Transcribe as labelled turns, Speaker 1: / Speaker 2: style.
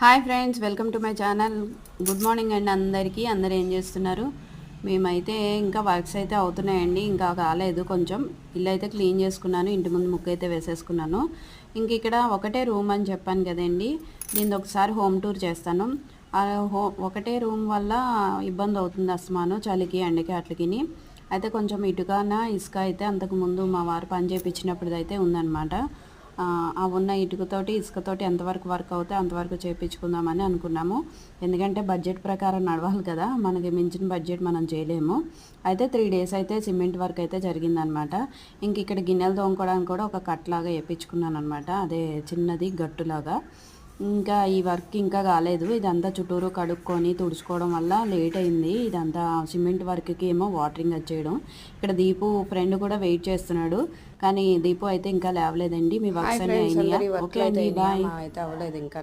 Speaker 1: Hi friends welcome to my channel. Good morning అండి అందరికీ. అందరు ఏం చేస్తున్నారు? మేమైతే ఇంకా వర్క్స్ అయితే అవుతున్నాయండి. ఇంకా కాలేదు కొంచెం. ఇల్లు అయితే క్లీన్ చేసుకున్నాను. ఇంటి ముందు ముక్క అయితే వేసేసుకున్నాను. ఇంక ఇక్కడ ఒకటే రూమ్ అని చెప్పాను కదండి. దీన్ని ఒకసారి హోమ్ టూర్ చేస్తాను. ఆ హో ఒకటే రూమ్ వల్ల ఇబ్బంది అవుతుంది అస్మాను చలికి ఎండకి అట్లకిని అయితే కొంచెం ఇటుకన ఇసుక అయితే అంతకుముందు మా వారు పని చేయించినప్పుడు అయితే ఉందన్నమాట. ఆ ఉన్న ఇటుకతోటి ఇసుకతోటి ఎంతవరకు వర్క్ అవుతే అంతవరకు చేయించుకుందామని అనుకున్నాము. ఎందుకంటే బడ్జెట్ ప్రకారం నడవాలి కదా మనకి మించిన బడ్జెట్ మనం చేయలేము. అయితే త్రీ డేస్ అయితే సిమెంట్ వర్క్ అయితే జరిగిందనమాట. ఇంక ఇక్కడ గిన్నెలు తోముకోవడానికి కూడా ఒక కట్లాగా వేయించుకున్నాను అనమాట అదే చిన్నది గట్టులాగా. ఇంకా ఈ వర్క్ ఇంకా కాలేదు. ఇదంతా చుట్టూరు కడుక్కొని తుడుచుకోవడం వల్ల లేట్ అయింది. ఇదంతా సిమెంట్ వర్క్కి ఏమో వాటరింగ్ వచ్చేయడం ఇక్కడ దీపు ఫ్రెండ్ కూడా వెయిట్ చేస్తున్నాడు. కానీ దీపు అయితే ఇంకా లేవలేదండి. మీ వర్క్స్ అన్నీ అయినాయా? ఓకే అండి బాయ్.
Speaker 2: అయితే అవ్వలేదు ఇంకా.